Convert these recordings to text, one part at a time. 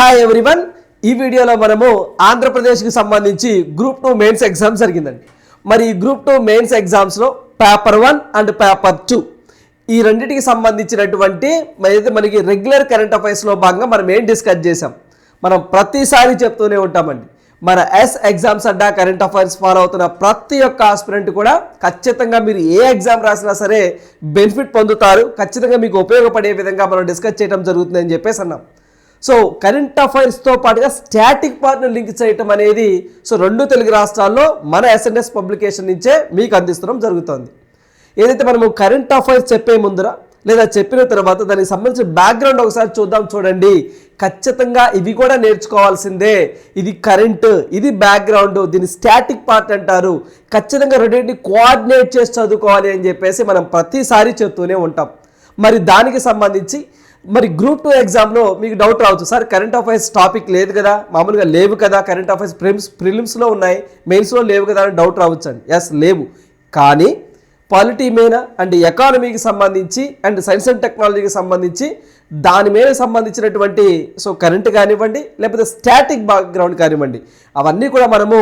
Hi everyone ఈ వీడియోలో మనము ఆంధ్రప్రదేశ్కి సంబంధించి గ్రూప్ టూ మెయిన్స్ ఎగ్జామ్ జరిగిందండి. మరి ఈ గ్రూప్ టూ మెయిన్స్ ఎగ్జామ్స్లో paper one and paper two ఈ రెండింటికి సంబంధించినటువంటి అయితే మనకి రెగ్యులర్ కరెంట్ అఫైర్స్లో భాగంగా మనం ఏం డిస్కస్ చేసాం మనం ప్రతిసారి చెప్తూనే ఉంటామండి. మన S exams Adda current affairs follow అవుతున్న ప్రతి ఒక్క ఆస్పిరెంట్ కూడా ఖచ్చితంగా మీరు ఏ ఎగ్జామ్ రాసినా సరే బెనిఫిట్ పొందుతారు. ఖచ్చితంగా మీకు ఉపయోగపడే విధంగా మనం డిస్కస్ చేయడం జరుగుతుందని చెప్పేసి అన్నాం. సో కరెంట్ అఫైర్స్తో పాటుగా స్టాటిక్ పార్ట్ను లింక్ చేయటం అనేది సో రెండు తెలుగు రాష్ట్రాల్లో మన ఎస్ఎన్ఎస్ పబ్లికేషన్ నుంచే మీకు అందిస్తడం జరుగుతుంది. ఏదైతే మనము కరెంట్ అఫైర్స్ చెప్పే ముందర లేదా చెప్పిన తర్వాత దానికి సంబంధించిన బ్యాక్గ్రౌండ్ ఒకసారి చూద్దాం చూడండి. ఖచ్చితంగా ఇవి కూడా నేర్చుకోవాల్సిందే. ఇది కరెంట్ ఇది బ్యాక్గ్రౌండ్ దీన్ని స్టాటిక్ పార్ట్ అంటారు. ఖచ్చితంగా రెండింటిని కోఆర్డినేట్ చేసి చదువుకోవాలి అని చెప్పేసి మనం ప్రతిసారి చెప్తూనే ఉంటాం. మరి దానికి సంబంధించి మరి గ్రూప్ టూ ఎగ్జామ్లో మీకు డౌట్ రావచ్చు. సార్ కరెంట్ అఫైర్స్ టాపిక్ లేదు కదా మామూలుగా లేవు కదా కరెంట్ అఫైర్స్ ప్రిమ్స్ ప్రిలిమ్స్లో ఉన్నాయి మెయిన్స్లో లేవు కదా అని డౌట్ రావచ్చు అండి ఎస్ లేవు. కానీ పాలిటీ మీద అండ్ ఎకానమీకి సంబంధించి అండ్ సైన్స్ అండ్ టెక్నాలజీకి సంబంధించి దాని మీద సంబంధించినటువంటి సో కరెంట్ కానివ్వండి లేకపోతే స్టాటిక్ బ్యాక్గ్రౌండ్ కానివ్వండి అవన్నీ కూడా మనము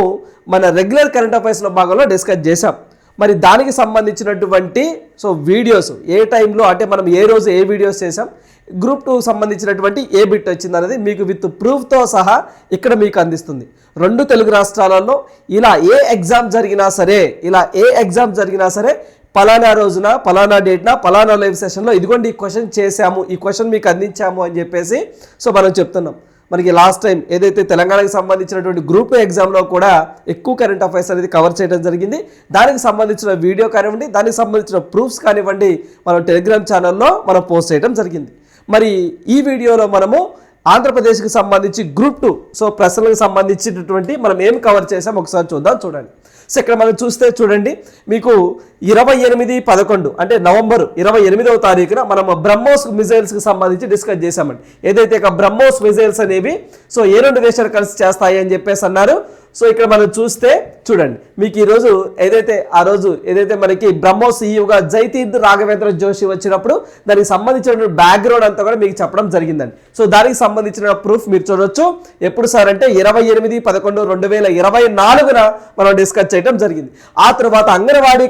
మన రెగ్యులర్ కరెంట్ అఫైర్స్లో భాగంలో డిస్కస్ చేసాం మరి దానికి సంబంధించినటువంటి సో వీడియోస్ ఏ టైంలో అంటే మనం ఏ రోజు ఏ వీడియోస్ చేసాం గ్రూప్ టూ సంబంధించినటువంటి ఏ బిట్ వచ్చింది అనేది మీకు విత్ ప్రూఫ్తో సహా ఇక్కడ మీకు అందిస్తుంది. రెండు తెలుగు రాష్ట్రాలలో ఇలా ఏ ఎగ్జామ్ జరిగినా సరే ఇలా ఏ ఎగ్జామ్ జరిగినా సరే పలానా రోజున పలానా డేట్న పలానా లైవ్ సెషన్లో ఇదిగోండి ఈ క్వశ్చన్ చేశాము ఈ క్వశ్చన్ మీకు అందించాము అని చెప్పేసి సో మనం చెప్తున్నాం. మనకి లాస్ట్ టైం ఏదైతే తెలంగాణకు సంబంధించినటువంటి గ్రూప్ ఎగ్జామ్లో కూడా ఎక్కువ కరెంట్ అఫైర్స్ అనేది కవర్ చేయడం జరిగింది. దానికి సంబంధించిన వీడియో కానివ్వండి దానికి సంబంధించిన ప్రూఫ్స్ కానివ్వండి మనం టెలిగ్రామ్ ఛానల్లో మనం పోస్ట్ చేయడం జరిగింది. మరి ఈ వీడియోలో మనము ఆంధ్రప్రదేశ్కి సంబంధించి గ్రూప్ టూ సో ప్రశ్నలకు సంబంధించినటువంటి మనం ఏం కవర్ చేసాం ఒకసారి చూద్దాం చూడండి. సో ఇక్కడ మనం చూస్తే చూడండి మీకు ఇరవై ఎనిమిది పదకొండు అంటే నవంబర్ ఇరవై ఎనిమిదవ తారీఖున మనం బ్రహ్మోస్ మిజైల్స్కి సంబంధించి డిస్కస్ చేశామండి. ఏదైతే ఇక బ్రహ్మోస్ మిజైల్స్ అనేవి సో ఏ రెండు దేశాలు కలిసి చేస్తాయి అని చెప్పేసి అన్నారు. సో ఇక్కడ మనం చూస్తే చూడండి మీకు ఈరోజు ఏదైతే ఆ రోజు ఏదైతే మనకి బ్రహ్మోస్ ఈయుగా జైతీర్థ్ రాఘవేంద్ర జోషి వచ్చినప్పుడు దానికి సంబంధించిన బ్యాక్గ్రౌండ్ అంతా కూడా మీకు చెప్పడం జరిగిందండి. సో దానికి సంబంధించిన ప్రూఫ్ మీరు చూడొచ్చు. ఎప్పుడు సార్ అంటే ఇరవై ఎనిమిది పదకొండు రెండు వేల ఇరవై నాలుగున మనం డిస్కస్ చేయడం జరిగింది. ఆ తర్వాత అంగన్వాడీ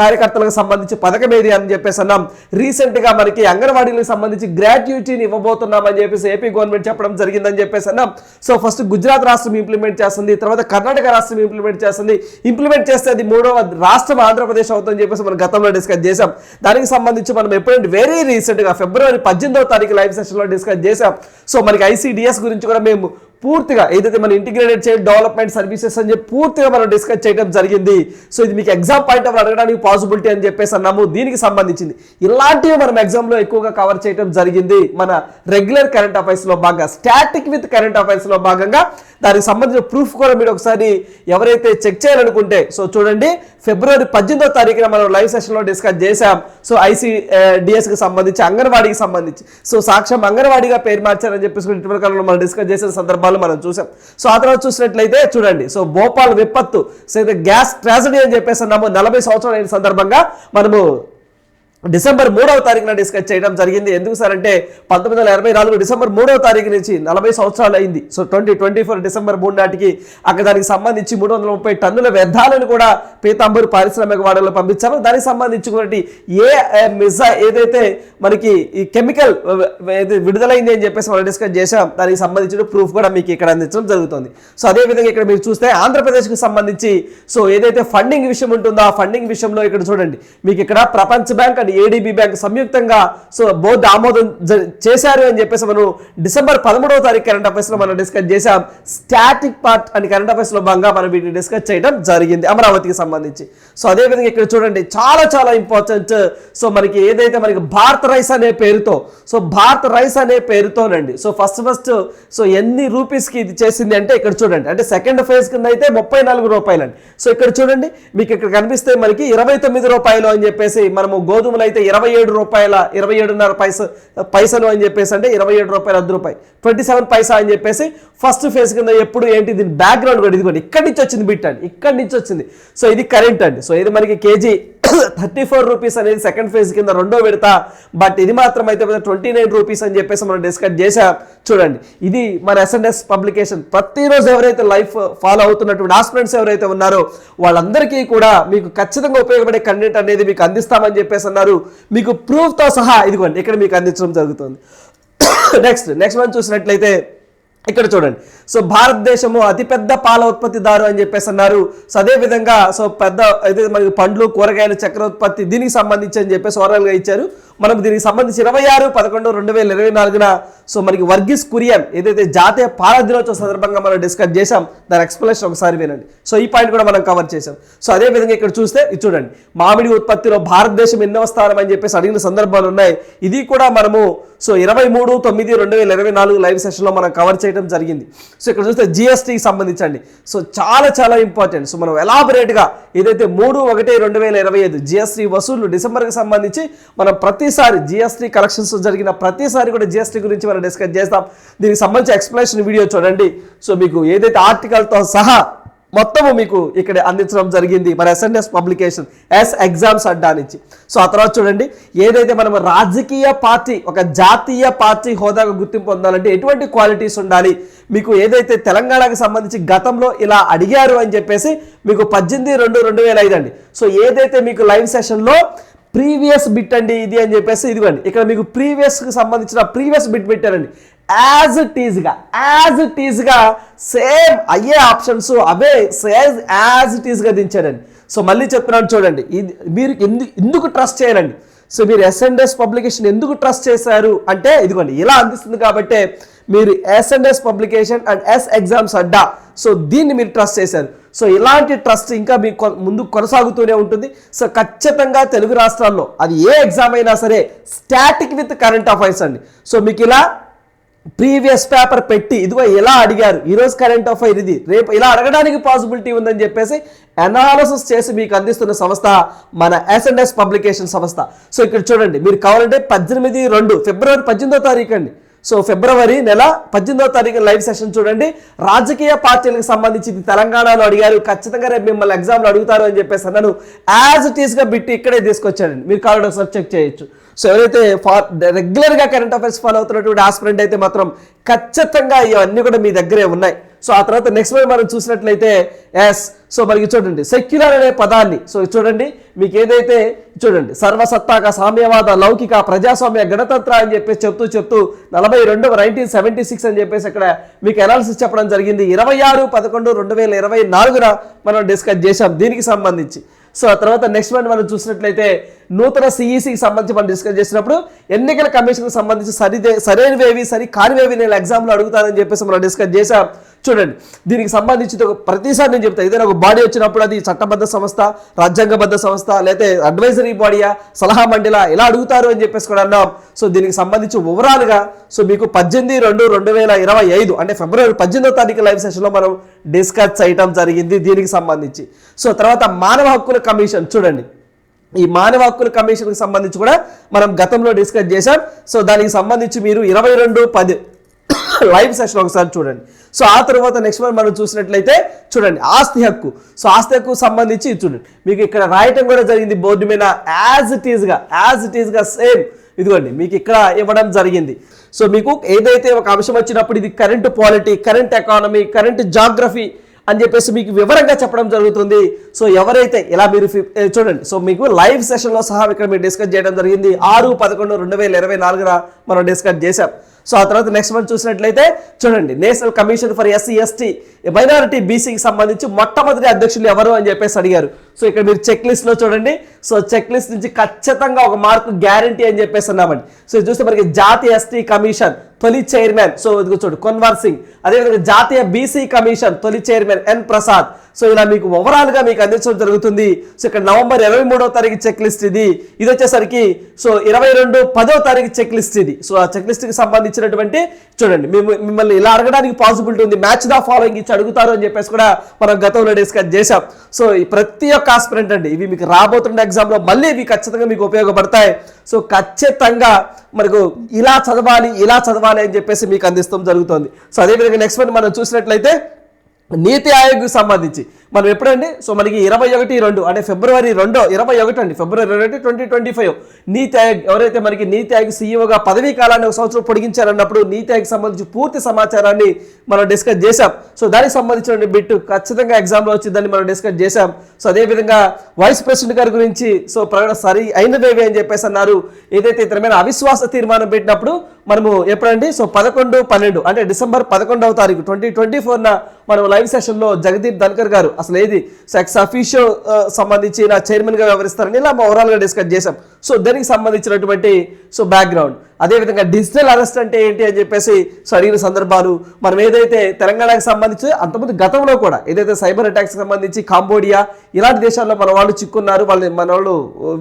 కార్యకర్తలకు సంబంధించి పథకం ఏది అని చెప్పేసి అన్నాం. రీసెంట్గా మనకి అంగన్వాడీలకు సంబంధించి గ్రాట్యుటీని ఇవ్వబోతున్నామని చెప్పేసి ఏపీ గవర్నమెంట్ చెప్పడం జరిగిందని చెప్పేసి అన్నాం. సో ఫస్ట్ గుజరాత్ రాష్ట్రం ఇంప్లిమెంట్ చేస్తుంది తర్వాత కర్ణాటక రాష్ట్రం ఇంప్లిమెంట్ చేస్తుంది. ఇంప్లిమెంట్ చేస్తే అది మూడవ రాష్ట్రం ఆంధ్రప్రదేశ్ అవుతుందని చెప్పేసి మనం గతంలో డిస్కస్ చేసాం దానికి సంబంధించి మనం ఎప్పుడంటే వెరీ రీసెంట్గా ఫిబ్రవరి పద్దెనిమిదవ తారీఖు లైవ్ సెషన్లో డిస్కస్ చేసాం సో మనకి ఐసీడిఎస్ గురించి కూడా మేము పూర్తిగా ఏదైతే మన ఇంటిగ్రేటెడ్ చైల్డ్ డెవలప్మెంట్ సర్వీసెస్ అని చెప్పి పూర్తిగా మనం డిస్కస్ చేయడం జరిగింది. సో ఇది మీకు ఎగ్జామ్ పాయింట్ ఆఫ్ అడగడానికి పాసిబిలిటీ అని చెప్పేసి అన్నాము. దీనికి సంబంధించింది. ఇలాంటివి మనం ఎగ్జామ్లో ఎక్కువగా కవర్ చేయడం జరిగింది. మన రెగ్యులర్ కరెంట్ అఫైర్స్లో భాగంగా స్టాటిక్ విత్ కరెంట్ అఫైర్స్లో భాగంగా దానికి సంబంధించిన ప్రూఫ్ కూడా మీరు ఒకసారి ఎవరైతే చెక్ చేయాలనుకుంటే సో చూడండి ఫిబ్రవరి పద్దెనిమిదో తారీఖున మనం లైవ్ సెషన్లో డిస్కస్ చేశాం. సో ఐసీడిఎస్కి eh, సంబంధించి అంగన్వాడీకి సంబంధించి. సో సాక్ష్యం అంగన్వాడీగా పేరు మార్చారని చెప్పేసి ఇటీవల కాలంలో మనం డిస్కస్ చేసిన సందర్భాలు మనం చూసాం సో ఆ తర్వాత చూసినట్లయితే చూడండి సో భోపాల్ విపత్తు సో ఇది గ్యాస్ ట్రాజడీ అని చెప్పేసి అన్నాము. నలభై సంవత్సరాలు అయిన సందర్భంగా మనము డిసెంబర్ మూడవ తారీఖున డిస్కస్ చేయడం జరిగింది. ఎందుకు సార్ అంటే పంతొమ్మిది వందల ఎనభై నాలుగు డిసెంబర్ మూడవ తారీఖు నుంచి నలభై సంవత్సరాలు అయింది. So twenty twenty four December మూడు నాటికి అక్కడ దానికి సంబంధించి మూడు వందల ముప్పై టన్నుల వ్యర్థాలను కూడా పీతాంబూరు పారిశ్రామిక వాడలో పంపించారు. దానికి సంబంధించినటువంటి ఏ మిజా ఏదైతే మనకి ఈ కెమికల్ విడుదలైంది అని చెప్పేసి మనం డిస్కస్ చేసాం దానికి సంబంధించిన ప్రూఫ్ కూడా మీకు ఇక్కడ అందించడం జరుగుతుంది. సో అదే విధంగా ఇక్కడ మీరు చూస్తే ఆంధ్రప్రదేశ్కి సంబంధించి సో ఏదైతే ఫండింగ్ విషయం ఉంటుందో ఆ ఫండింగ్ విషయంలో ఇక్కడ చూడండి. మీకు ఇక్కడ ప్రపంచ బ్యాంక్ అండ్ ఏడీబీ బ్యాంక్ సంయుక్తంగా సో బోర్డు ఆమోదం చేశారు అని చెప్పేసి మనం డిసెంబర్ పదమూడవ తారీఖు కరెంట్ అఫైర్స్లో మనం డిస్కస్ చేసాం స్టాటిక్ పార్ట్ అని కరెంట్ అఫైర్స్లో భాగంగా మనం వీటిని డిస్కస్ చేయడం జరిగింది అమరావతికి సంబంధించి. సో అదే విధంగా ఇక్కడ చూడండి చాలా చాలా ఇంపార్టెంట్ సో మనకి ఏదైతే మనకి భారత రైస్ అనే పేరుతో సో భారత్ రైస్ అనే పేరుతోనండి. సో ఫస్ట్ ఫస్ట్ సో ఎన్ని రూపీస్కి ఇది చేసింది అంటే ఇక్కడ చూడండి అంటే సెకండ్ ఫేజ్ కింద అయితే ముప్పై నాలుగు రూపాయలండి. సో ఇక్కడ చూడండి మీకు ఇక్కడ కనిపిస్తే మనకి ఇరవై తొమ్మిది రూపాయలు అని చెప్పేసి మనము గోధుమలు అయితే ఇరవై ఏడు రూపాయల ఇరవై ఏడున్నర పైస పైసలు అని చెప్పేసి అంటే ఇరవై ఏడు రూపాయల అర్ధ రూపాయి. ట్వంటీ సెవెన్ పైసా అని చెప్పేసి ఫస్ట్ ఫేజ్ కింద ఎప్పుడు ఏంటి దీని బ్యాక్గ్రౌండ్ కూడా ఇదిగోండి. ఇక్కడి నుంచి వచ్చింది బిట్ అండి. ఇక్కడి నుంచి వచ్చింది. సో ఇది కరెంట్ అండి. సో ఇది మనకి కేజీ థర్టీ ఫోర్ రూపీస్ అనేది సెకండ్ ఫేజ్ కింద రెండో విడత. బట్ ఇది మాత్రం అయితే ట్వంటీ నైన్ రూపీస్ అని చెప్పేసి మనం డిస్కస్ చేసాం. చూడండి. ఇది మన ఎస్ఎన్ఎస్ పబ్లికేషన్ ప్రతిరోజు ఎవరైతే లైఫ్ ఫాలో అవుతున్నటువంటి ఆస్పిరెంట్స్ ఎవరైతే ఉన్నారో వాళ్ళందరికీ కూడా మీకు ఖచ్చితంగా ఉపయోగపడే కంటెంట్ అనేది మీకు అందిస్తామని చెప్పేసి అన్నారు. మీకు ప్రూఫ్తో సహా ఇదిగోండి ఇక్కడ మీకు అందించడం జరుగుతుంది. నెక్స్ట్ నెక్స్ట్ మనం చూసినట్లయితే ఇక్కడ చూడండి. సో భారతదేశము అతిపెద్ద పాల ఉత్పత్తిదారు అని చెప్పేసి అన్నారు. సో అదేవిధంగా సో పెద్ద అయితే మనకి పండ్లు కూరగాయలు చక్కెర ఉత్పత్తి దీనికి సంబంధించి అని చెప్పేసి ఓవరాల్గా ఇచ్చారు. మనకు దీనికి సంబంధించి ఇరవై ఆరు పదకొండు రెండు వేల ఇరవై నాలుగున సో మనకి వర్గీస్ కురియన్ ఏదైతే జాతీయ పాల దినోత్సవ సందర్భంగా మనం డిస్కస్ చేసాం దాని ఎక్స్ప్లెనేషన్ ఒకసారి వినండి. సో ఈ పాయింట్ కూడా మనం కవర్ చేసాం సో అదే విధంగా ఇక్కడ చూస్తే ఇది చూడండి. మామిడి ఉత్పత్తిలో భారతదేశం ఎన్నవ స్థానం అని చెప్పేసి అడిగిన సందర్భాలు ఉన్నాయి. ఇది కూడా మనము సో ఇరవై మూడు తొమ్మిది రెండు వేల ఇరవై నాలుగు లైవ్ సెషన్లో మనం కవర్ చేయడం జరిగింది. సో ఇక్కడ చూస్తే జిఎస్టీకి సంబంధించండి. సో చాలా చాలా ఇంపార్టెంట్ సో మనం ఎలాబరేట్గా ఏదైతే మూడు ఒకటి రెండు వేల ఇరవై ఐదు జిఎస్టీ వసూళ్ళు డిసెంబర్కి సంబంధించి మనం ప్రతిసారి జిఎస్టీ కలెక్షన్స్ జరిగిన ప్రతిసారి కూడా జిఎస్టీ గురించి మనం డిస్కస్ చేస్తాం. దీనికి సంబంధించి ఎక్స్ప్లెనేషన్ వీడియో చూడండి. సో మీకు ఏదైతే ఆర్టికల్తో సహా మొత్తము మీకు ఇక్కడ అందించడం జరిగింది. మన ఎస్ఎన్ఎస్ పబ్లికేషన్ ఎస్ ఎగ్జామ్స్ అడ్డానిచ్చి సో ఆ తర్వాత చూడండి. ఏదైతే మనం రాజకీయ పార్టీ ఒక జాతీయ పార్టీ హోదాకు గుర్తింపు పొందాలంటే ఎటువంటి క్వాలిటీస్ ఉండాలి? మీకు ఏదైతే తెలంగాణకు సంబంధించి గతంలో ఇలా అడిగారు అని చెప్పేసి మీకు పద్దెనిమిది రెండు రెండు వేల ఐదు అండి. సో ఏదైతే మీకు లైవ్ సెషన్లో ప్రీవియస్ బిట్ అండి ఇది అని చెప్పేసి ఇదిగోండి. ఇక్కడ మీకు ప్రీవియస్కి సంబంధించిన ప్రీవియస్ బిట్ పెట్టారండి. యాజ్ ఇట్ ఈజ్గా యాజ్ ఇట్ ఈజ్గా సేమ్ అయ్యే ఆప్షన్స్ అవే సేజ్ యాజ్ ఇట్ ఈజ్గా దించారండి. సో మళ్ళీ చెప్తున్నాను చూడండి. ఇది మీరు ఎందుకు ఎందుకు ట్రస్ట్ చేయరండి? సో మీరు ఎస్ఎన్ఎస్ పబ్లికేషన్ ఎందుకు ట్రస్ట్ చేశారు? అంటే ఇదిగోండి ఇలా అందిస్తుంది కాబట్టి మీరు SNS publication and S exams Adda. So దీన్ని మీరు ట్రస్ట్ చేశారు. సో ఇలాంటి ట్రస్ట్ ఇంకా మీకు కొ- ముందు కొనసాగుతూనే ఉంటుంది. సో ఖచ్చితంగా తెలుగు రాష్ట్రాల్లో అది ఏ ఎగ్జామ్ అయినా సరే స్టాటిక్ విత్ కరెంట్ అఫైర్స్ అండి. సో మీకు ఇలా ప్రీవియస్ పేపర్ పెట్టి ఇదిగో ఎలా అడిగారు ఈరోజు కరెంట్ అఫైర్ ఇది రేపు ఇలా అడగడానికి పాసిబిలిటీ ఉందని చెప్పేసి అనాలసిస్ చేసి మీకు అందిస్తున్న సంస్థ మన ఎస్ఎన్ఎస్ పబ్లికేషన్ సంస్థ. సో ఇక్కడ చూడండి మీరు కావాలంటే పద్దెనిమిది రెండు ఫిబ్రవరి పద్దెనిమిదో తారీఖు అండి. సో ఫిబ్రవరి నెల పద్దెనిమిదో తారీఖు లైవ్ సెషన్ చూడండి. రాజకీయ పార్టీలకు సంబంధించి ఇది తెలంగాణలో అడిగారు. ఖచ్చితంగా రేపు మిమ్మల్ని ఎగ్జామ్లో అడుగుతారు అని చెప్పేసి అన్నాను. యాజ్ ఇట్ ఈస్గా బిట్టి ఇక్కడే తీసుకొచ్చానండి మీరు కావాలంటే ఒకసారి చెక్ చేయొచ్చు. సో ఎవరైతే ఫా రెగ్యులర్గా కరెంట్ అఫైర్స్ ఫాలో అవుతున్నటువంటి ఆస్పిరెంట్ అయితే మాత్రం ఖచ్చితంగా ఇవన్నీ కూడా మీ దగ్గరే ఉన్నాయి. సో ఆ తర్వాత నెక్స్ట్ మనం చూసినట్లయితే ఎస్ సో మనకి చూడండి సెక్యులర్ అనే పదాన్ని సో చూడండి మీకు ఏదైతే చూడండి సర్వసత్తాక సామ్యవాద లౌకిక ప్రజాస్వామ్య గణతంత్ర అని చెప్పేసి చెప్తూ చెప్తూ నలభై రెండవ నైన్టీన్ సెవెంటీ సిక్స్ అని చెప్పేసి ఇక్కడ మీకు అనాలిసిస్ చెప్పడం జరిగింది. ఇరవై ఆరు పదకొండు రెండు వేల ఇరవై నాలుగున మనం డిస్కస్ చేశాం దీనికి సంబంధించి. సో ఆ తర్వాత నెక్స్ట్ వన్ మనం చూసినట్లయితే నూతన సిఈసికి సంబంధించి మనం డిస్కస్ చేసినప్పుడు ఎన్నికల కమిషన్కి సంబంధించి సరిదే సరైనవేవి సరి కానివేవి నేను ఎగ్జామ్లో అడుగుతానని చెప్పేసి మనం డిస్కస్ చేశాం. చూడండి దీనికి సంబంధించి ప్రతిసారి నేను చెప్తాను ఏదైనా ఒక బాడీ వచ్చినప్పుడు అది చట్టబద్ధ సంస్థ రాజ్యాంగబద్ధ సంస్థ లేకపోతే అడ్వైజరీ బాడీయా సలహా మండలా ఎలా అడుగుతారు అని చెప్పేసి కూడా అన్నాం. సో దీనికి సంబంధించి ఓవరాల్గా సో మీకు పద్దెనిమిది రెండు రెండు వేల ఇరవై ఐదు అంటే ఫిబ్రవరి పద్దెనిమిదో తారీఖు లైవ్ సెషన్లో మనం డిస్కస్ చేయటం జరిగింది దీనికి సంబంధించి. సో తర్వాత మానవ హక్కుల కమిషన్ చూడండి. ఈ మానవ హక్కుల కమిషన్కి సంబంధించి కూడా మనం గతంలో డిస్కస్ చేశాం. సో దానికి సంబంధించి మీరు ఇరవై రెండు పది లైవ్ సెషన్ ఒకసారి చూడండి. సో ఆ తర్వాత నెక్స్ట్ వన్ మనం చూసినట్లయితే చూడండి ఆస్తి హక్కు. సో ఆస్తి హక్కు సంబంధించి చూడండి. మీకు ఇక్కడ రాయటం కూడా జరిగింది బోర్డు మీద యాజ్ ఇట్ ఈస్గా యాజ్ ఇట్ ఈస్గా సేమ్ ఇదిగోండి మీకు ఇక్కడ ఇవ్వడం జరిగింది. సో మీకు ఏదైతే ఒక అంశం వచ్చినప్పుడు ఇది current polity current economy current geography అని చెప్పేసి మీకు వివరంగా చెప్పడం జరుగుతుంది. సో ఎవరైతే ఇలా మీరు చూడండి. సో మీకు లైవ్ సెషన్లో సహా ఇక్కడ మీరు డిస్కస్ చేయడం జరిగింది. ఆరు పదకొండు రెండు వేల ఇరవై నాలుగున మనం డిస్కస్ చేశాం. సో ఆ తర్వాత నెక్స్ట్ మనం చూసినట్లయితే చూడండి National Commission for SC ST minority బీసీకి సంబంధించి మొట్టమొదటి అధ్యక్షులు ఎవరు అని చెప్పేసి అడిగారు. సో ఇక్కడ మీరు చెక్ లిస్ట్లో చూడండి. సో చెక్ లిస్ట్ నుంచి ఖచ్చితంగా ఒక మార్కు గ్యారంటీ అని చెప్పేసి అన్నామండి. సో చూస్తే మనకి జాతీయ ఎస్టీ కమిషన్ తొలి చైర్మన్ సో ఇదిగో చూడు కొన్వర్ సింగ్. అదేవిధంగా జాతీయ బీసీ కమిషన్ తొలి చైర్మన్ ఎన్ ప్రసాద్. సో ఇలా మీకు ఓవరాల్గా మీకు అందించడం జరుగుతుంది. సో ఇక్కడ నవంబర్ ఇరవై మూడో తారీఖు చెక్ లిస్ట్ ఇది. ఇది వచ్చేసరికి సో ఇరవై రెండు పదో తారీఖు చెక్ లిస్ట్ ఇది. సో ఆ చెక్ లిస్ట్కి సంబంధించినటువంటి చూడండి మేము మిమ్మల్ని ఇలా అడగడానికి పాసిబిలిటీ ఉంది. మ్యాచ్ ద ఫాలోయింగ్ ఇచ్చి అడుగుతారు అని చెప్పేసి కూడా మనం గతంలో డిస్కస్ చేశాం. సో ఈ ప్రతి ఒక్క ఆస్పిరెంట్ అండి ఇవి మీకు రాబోతున్న ఎగ్జామ్లో మళ్ళీ ఇవి ఖచ్చితంగా మీకు ఉపయోగపడతాయి. సో ఖచ్చితంగా మనకు ఇలా చదవాలి ఇలా చదవాలి అని చెప్పేసి మీకు అందిస్తాం జరుగుతుంది. సో అదేవిధంగా నెక్స్ట్ వన్ మనం చూసినట్లయితే నీతి ఆయోగ్కి సంబంధించి. మనం ఎప్పుడండి? సో మనకి ఇరవై ఒకటి రెండు అంటే ఫిబ్రవరి రెండో ఇరవై ఒకటి అండి. ఫిబ్రవరి రెండు ట్వంటీ ట్వంటీ ఫైవ్. నీతి ఆయోగ్ ఎవరైతే మనకి నీతి ఆయోగ్ సీఈఓగా పదవీ కాలాన్ని ఒక సంవత్సరం పొడిగించారన్నప్పుడు నీతి ఆయోగ్ సంబంధించి పూర్తి సమాచారాన్ని మనం డిస్కస్ చేశాం. సో దానికి సంబంధించిన బిట్ ఖచ్చితంగా ఎగ్జామ్లో వచ్చిందని మనం డిస్కస్ చేశాం. సో అదేవిధంగా వైస్ ప్రెసిడెంట్ గారి గురించి సో ప్రకటన సరి అయినవేవి అని చెప్పేసి అన్నారు. ఏదైతే ఇతరమైన మీద అవిశ్వాస తీర్మానం పెట్టినప్పుడు మనము ఎప్పుడండి? సో పదకొండు పన్నెండు అంటే డిసెంబర్ పదకొండవ తారీఖు ట్వంటీ ట్వంటీ ఫోర్న మనం లైవ్ సెషన్లో జగదీప్ ధన్కర్ గారు అసలు ఏది? సెక్స్ అఫీషియల్ సంబంధించిన సంబంధించి నా చైర్మన్గా వ్యవహరిస్తారని ఇలా ఓవరాల్గా డిస్కస్ చేశాం. సో దానికి సంబంధించినటువంటి సో బ్యాక్గ్రౌండ్ అదేవిధంగా డిజిటల్ అరెస్ట్ అంటే ఏంటి అని చెప్పేసి సో అడిగిన సందర్భాలు మనం ఏదైతే తెలంగాణకు సంబంధించి అంతకుముందు గతంలో కూడా ఏదైతే సైబర్ అటాక్స్కి సంబంధించి కాంబోడియా ఇలాంటి దేశాల్లో మన వాళ్ళు చిక్కున్నారు వాళ్ళు మన వాళ్ళు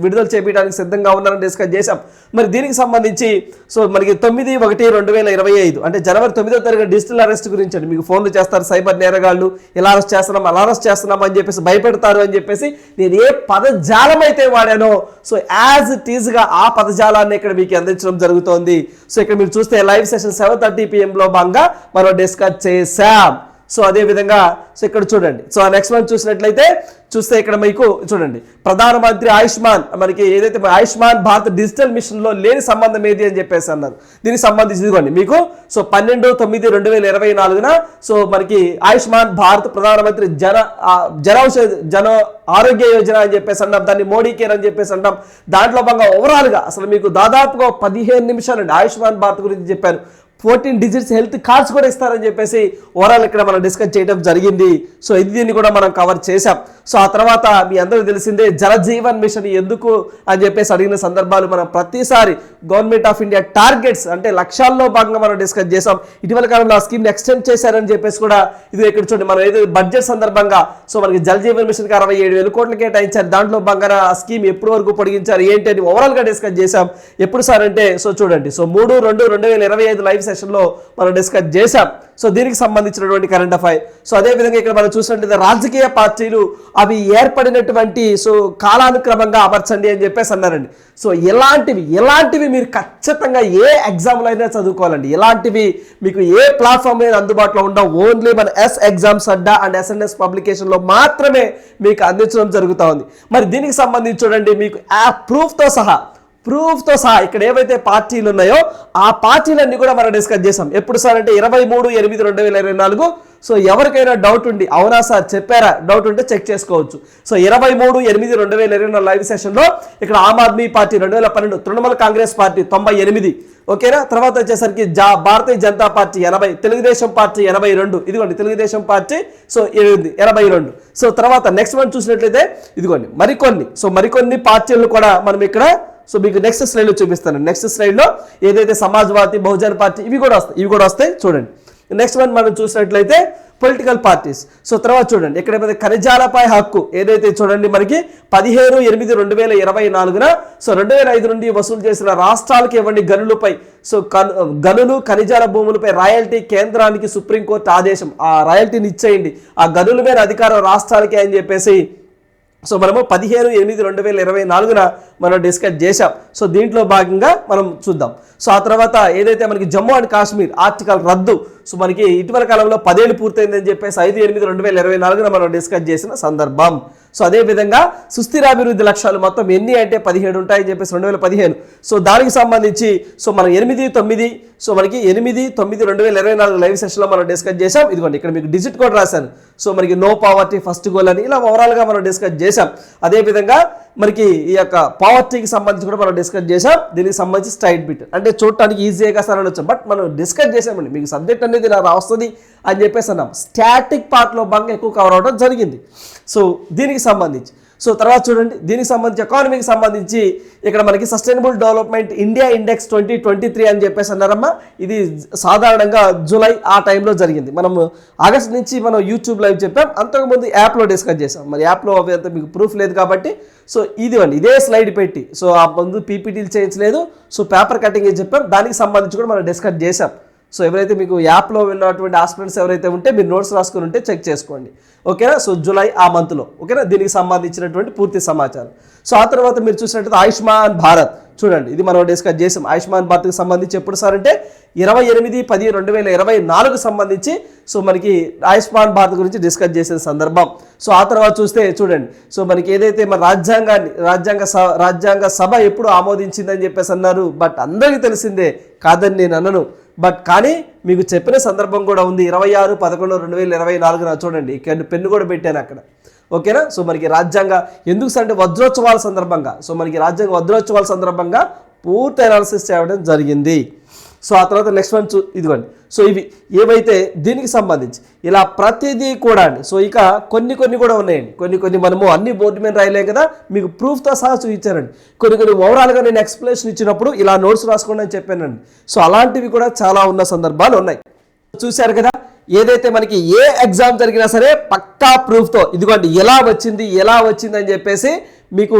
విడుదల చేపించడానికి సిద్ధంగా ఉన్నారని డిస్కస్ చేశాం. మరి దీనికి సంబంధించి సో మనకి తొమ్మిది ఒకటి రెండు వేల ఇరవై ఐదు అంటే జనవరి తొమ్మిదో తారీఖు డిజిటల్ అరెస్ట్ గురించి అండి. మీకు ఫోన్లు చేస్తారు సైబర్ నేరగాళ్ళు ఇలా అరెస్ట్ చేస్తున్నాం అలా అరెస్ట్ చేస్తున్నాం అని చెప్పేసి భయపెడతారు అని చెప్పేసి నేను ఏ పదజాలం అయితే వాడానో సో యాజ్ ఇట్ ఈజ్గా ఆ పదజాలాన్ని ఇక్కడ మీకు అందించడం జరుగుతుంది. సో ఇక్కడ మీరు చూస్తే లైవ్ సెషన్ సెవెన్ థర్టీ పిఎంలో భాగంగా మనం డిస్కస్ చేసాం సో అదే విధంగా సో ఇక్కడ చూడండి. సో ఆ నెక్స్ట్ వన్ చూసినట్లయితే చూస్తే ఇక్కడ మీకు చూడండి. ప్రధానమంత్రి ఆయుష్మాన్ మనకి ఏదైతే ఆయుష్మాన్ భారత్ డిజిటల్ మిషన్లో లేని సంబంధం ఏది అని చెప్పేసి అన్నారు. దీనికి సంబంధించి ఇదిగోండి మీకు సో పన్నెండు తొమ్మిది రెండు వేల ఇరవై నాలుగున సో మనకి ఆయుష్మాన్ భారత్ ప్రధానమంత్రి జన జనౌష జన ఔషధ జన ఆరోగ్య యోజన అని చెప్పేసి అంటాం. దాన్ని మోడీ కేర్ అని చెప్పేసి అంటాం. దాంట్లో భాగంగా ఓవరాల్గా అసలు మీకు దాదాపుగా పదిహేను నిమిషాలండి ఆయుష్మాన్ భారత్ గురించి చెప్పారు. ఫోర్టీన్ డిజిట్స్ హెల్త్ కార్డ్స్ కూడా ఇస్తారని చెప్పేసి ఓవరాల్ ఇక్కడ మనం డిస్కస్ చేయడం జరిగింది. సో ఇది దీన్ని కూడా మనం కవర్ చేసాం సో ఆ తర్వాత మీ అందరికీ తెలిసిందే జలజీవన్ మిషన్ ఎందుకు అని చెప్పేసి అడిగిన సందర్భాలు మనం ప్రతిసారి గవర్నమెంట్ ఆఫ్ ఇండియా టార్గెట్స్ అంటే లక్ష్యాల్లో భాగంగా మనం డిస్కస్ చేసాం ఇటీవల కాలంలో ఆ స్కీమ్ ఎక్స్టెండ్ చేశారని చెప్పేసి కూడా ఇది ఇక్కడ చూడండి. మనం ఏదో బడ్జెట్ సందర్భంగా సో మనకి జలజీవన్ మిషన్కి అరవై ఏడు వేల కోట్లు కేటాయించారు. దాంట్లో భాగంగా ఆ స్కీమ్ ఎప్పటి వరకు పొడిగించారు? ఏంటి అని ఓవరాల్గా డిస్కస్ చేశాం. ఎప్పుడు సార్ అంటే సో చూడండి. సో మూడు రెండు రెండు వేల ఇరవై ఐదు లైవ్ సెషన్లో మనం డిస్కస్ చేశాం. సో దీనికి సంబంధించినటువంటి కరెంట్ అఫైర్ సో అదేవిధంగా ఇక్కడ మనం చూసినట్లయితే రాజకీయ పార్టీలు అవి ఏర్పడినటువంటి సో కాలానుక్రమంగా అమర్చండి అని చెప్పేసి అన్నారండి. సో ఎలాంటివి ఎలాంటివి మీరు ఖచ్చితంగా ఏ ఎగ్జామ్లో అయినా చదువుకోవాలండి. ఎలాంటివి మీకు ఏ ప్లాట్ఫామ్ మీద అందుబాటులో ఉండవు. ఓన్లీ మన S exams Adda and SNS పబ్లికేషన్లో మాత్రమే మీకు అందించడం జరుగుతూ ఉంది. మరి దీనికి సంబంధించి చూడండి మీకు ఆ ప్రూఫ్తో సహా ప్రూఫ్తో సహా ఇక్కడ ఏవైతే పార్టీలు ఉన్నాయో ఆ పార్టీలన్నీ కూడా మనం డిస్కస్ చేసాం ఎప్పుడు సార్ అంటే ఇరవై మూడు ఎనిమిది రెండు వేల ఇరవై నాలుగు. సో ఎవరికైనా డౌట్ ఉండి అవునా సార్ చెప్పారా? డౌట్ ఉంటే చెక్ చేసుకోవచ్చు. సో ఇరవై మూడు ఎనిమిది రెండు వేల ఇరవై నాలుగు లైవ్ సెషన్లో ఇక్కడ ఆమ్ ఆద్మీ పార్టీ రెండు వేల పన్నెండు తృణమూల కాంగ్రెస్ పార్టీ తొంభై ఎనిమిది. ఓకేనా? తర్వాత వచ్చేసరికి జా భారతీయ జనతా పార్టీ ఎనభై తెలుగుదేశం పార్టీ ఎనభై రెండు. ఇదిగోండి తెలుగుదేశం పార్టీ సో ఎనిమిది ఎనభై రెండు. సో తర్వాత నెక్స్ట్ వన్ చూసినట్లయితే ఇదిగోండి మరికొన్ని. సో మరికొన్ని పార్టీలను కూడా మనం ఇక్కడ సో మీకు నెక్స్ట్ స్లైడ్లో చూపిస్తాను. నెక్స్ట్ స్లైడ్లో ఏదైతే సమాజ్వాదీ బహుజన్ పార్టీ ఇవి కూడా వస్తాయి. ఇవి కూడా వస్తాయి. చూడండి. నెక్స్ట్ వన్ మనం చూసినట్లయితే పొలిటికల్ పార్టీస్ సో తర్వాత చూడండి. ఇక్కడ ఖనిజాలపై హక్కు. ఏదైతే చూడండి మనకి? పదిహేను ఎనిమిది రెండు వేల ఇరవై నాలుగున. సో రెండు వేల ఐదు నుండి వసూలు చేసిన రాష్ట్రాలకు ఇవ్వండి గనులపై. సో కను గనులు ఖనిజాల భూములపై రాయల్టీ కేంద్రానికి సుప్రీంకోర్టు ఆదేశం. ఆ రాయల్టీని ఇచ్చేయండి. ఆ గనుల మీద అధికారం రాష్ట్రాలకే అని చెప్పేసి సో మనము పదిహేను ఎనిమిది రెండు వేల ఇరవై నాలుగున మనం డిస్కస్ చేశాం. సో దీంట్లో భాగంగా మనం చూద్దాం. సో ఆ తర్వాత ఏదైతే మనకి జమ్మూ అండ్ కాశ్మీర్ ఆర్టికల్ రద్దు సో మనకి ఇటీవల కాలంలో పదేళ్ళు పూర్తయిందని చెప్పేసి ఐదు ఎనిమిది రెండు వేల ఇరవై నాలుగున మనం డిస్కస్ చేసిన సందర్భం. సో అదే విధంగా సుస్థిరాభివృద్ధి లక్ష్యాలు మొత్తం ఎన్ని అంటే పదిహేడు ఉంటాయని చెప్పేసి రెండు వేల పదిహేను. సో దానికి సంబంధించి సో మనం ఎనిమిది తొమ్మిది సో మనకి ఎనిమిది తొమ్మిది రెండు వేల ఇరవై నాలుగు లైవ్ సెషన్లో మనం డిస్కస్ చేసాం ఇదిగోండి ఇక్కడ మీకు డిజిట్ కోడ్ రాశాను. సో మనకి నో పావర్టీ ఫస్ట్ గోల్ అని ఇలా ఓవరాల్గా మనం డిస్కస్ చేసాం అదేవిధంగా మనకి ఈ యొక్క పావర్టీకి సంబంధించి కూడా మనం డిస్కస్ చేసాం దీనికి సంబంధించి స్ట్రైట్ బిట్ అంటే చూడటానికి ఈజీగా సార్ వచ్చాం. బట్ మనం డిస్కస్ చేసామండి. మీకు సబ్జెక్ట్ అనేది ఇలా వస్తుంది అని చెప్పేసి అన్నాం. స్టాటిక్ పార్ట్లో భాగంగా ఎక్కువ కవర్ అవడం జరిగింది. సో దీనికి సంబంధించి సో తర్వాత చూడండి దీనికి సంబంధించి ఎకానమీకి సంబంధించి ఇక్కడ మనకి sustainable development India index twenty twenty three అని చెప్పేసి అన్నారమ్మా. ఇది సాధారణంగా జూలై ఆ టైంలో జరిగింది. మనం ఆగస్ట్ నుంచి మనం యూట్యూబ్ లైవ్ చెప్పాం. అంతకుముందు యాప్లో డిస్కస్ చేసాం మరి యాప్లో అవి అంత మీకు ప్రూఫ్ లేదు కాబట్టి సో ఇది అండి. ఇదే స్లైడ్ పెట్టి సో ఆ ముందు పీపీటీలు చేయించలేదు. సో పేపర్ కటింగ్ చెప్పాం. దానికి సంబంధించి కూడా మనం డిస్కస్ చేసాం సో ఎవరైతే మీకు యాప్లో వెళ్ళినటువంటి ఆస్పిరెంట్స్ ఎవరైతే ఉంటే మీరు నోట్స్ రాసుకుని ఉంటే చెక్ చేసుకోండి. ఓకేనా? సో జూలై ఆ మంత్లో ఓకేనా? దీనికి సంబంధించినటువంటి పూర్తి సమాచారం. సో ఆ తర్వాత మీరు చూసినట్లయితే ఆయుష్మాన్ భారత్. చూడండి ఇది మనం డిస్కస్ చేసాం. ఆయుష్మాన్ భారత్కి సంబంధించి ఎప్పుడు సార్ అంటే ఇరవై ఎనిమిది పది రెండు వేల ఇరవై నాలుగు సంబంధించి సో మనకి ఆయుష్మాన్ భారత్ గురించి డిస్కస్ చేసిన సందర్భం. సో ఆ తర్వాత చూస్తే చూడండి సో మనకి ఏదైతే మన రాజ్యాంగాన్ని రాజ్యాంగ స రాజ్యాంగ సభ ఎప్పుడు ఆమోదించిందని చెప్పేసి అన్నారు బట్ అందరికీ తెలిసిందే కాదని నేను అన్నను బట్ కానీ మీకు చెప్పిన సందర్భం కూడా ఉంది. ఇరవై ఆరు పదకొండు రెండు వేల ఇరవై నాలుగున చూడండి. ఇక్కడ పెన్ను కూడా పెట్టాను అక్కడ. ఓకేనా? సో మనకి రాజ్యాంగ ఎందుకు అంటే వజ్రోత్సవాల సందర్భంగా సో మనకి రాజ్యాంగ వజ్రోత్సవాల సందర్భంగా పూర్తి అనాలిసిస్ చేయడం జరిగింది. సో ఆ తర్వాత నెక్స్ట్ వన్ చూ ఇదిగోండి. సో ఇవి ఏవైతే దీనికి సంబంధించి ఇలా ప్రతిదీ కూడా అండి. సో ఇక కొన్ని కొన్ని కూడా ఉన్నాయండి. కొన్ని కొన్ని మనము అన్ని బోర్డు మీద రాయలేం కదా మీకు ప్రూఫ్తో సహా చూపించారండి కొన్ని కొన్ని ఓవరాల్గా నేను ఎక్స్ప్లెనేషన్ ఇచ్చినప్పుడు ఇలా నోట్స్ రాసుకోండి అని చెప్పానండి. సో అలాంటివి కూడా చాలా ఉన్న సందర్భాలు ఉన్నాయి. చూశారు కదా ఏదైతే మనకి ఏ ఎగ్జామ్ జరిగినా సరే పక్కా ప్రూఫ్తో ఇదిగోండి ఎలా వచ్చింది ఎలా వచ్చింది అని చెప్పేసి మీకు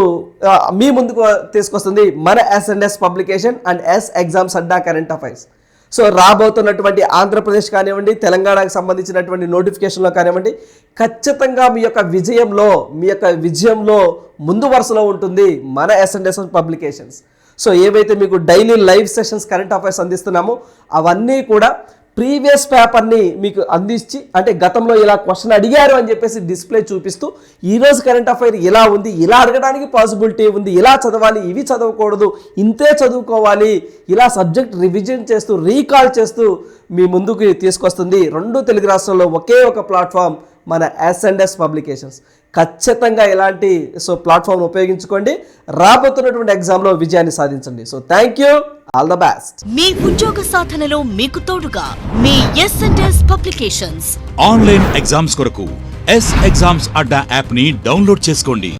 మీ ముందుకు తీసుకొస్తుంది మన SNS publication and S exams Adda current affairs so రాబోతున్నటువంటి ఆంధ్రప్రదేశ్ కానివ్వండి తెలంగాణకు సంబంధించినటువంటి నోటిఫికేషన్లో కానివ్వండి ఖచ్చితంగా మీ యొక్క విజయంలో మీ యొక్క విజయంలో ముందు వరుసలో ఉంటుంది మన ఎస్ఎన్ఎస్ పబ్లికేషన్స్ సో ఏవైతే మీకు daily live sessions current affairs అందిస్తున్నామో అవన్నీ కూడా ప్రీవియస్ పేపర్ని మీకు అందించి అంటే గతంలో ఇలా క్వశ్చన్ అడిగారు అని చెప్పేసి డిస్ప్లే చూపిస్తూ ఈరోజు కరెంట్ అఫైర్ ఇలా ఉంది ఇలా అడగడానికి పాసిబిలిటీ ఉంది ఇలా చదవాలి ఇవి చదవకూడదు ఇంతే చదువుకోవాలి ఇలా సబ్జెక్ట్ రివిజన్ చేస్తూ రీకాల్ చేస్తూ మీ ముందుకు తీసుకొస్తుంది రెండు తెలుగు రాష్ట్రాల్లో ఒకే ఒక ప్లాట్ఫామ్ మన ఎస్ అండ్ ఎస్ పబ్లికేషన్స్. ఖచ్చితంగా ఇలాంటి సో ప్లాట్ఫామ్ ఉపయోగించుకోండి. రాబోతున్నటువంటి ఎగ్జామ్లో విజయాన్ని సాధించండి. So thank you all the best. మీ ఉద్యోగ సాధనలో మీకు తోడుగా మీ S and S publications. Online exams కొరకు ఎస్ ఎగ్జామ్స్ అడ్డా యాప్ని డౌన్లోడ్ చేసుకోండి.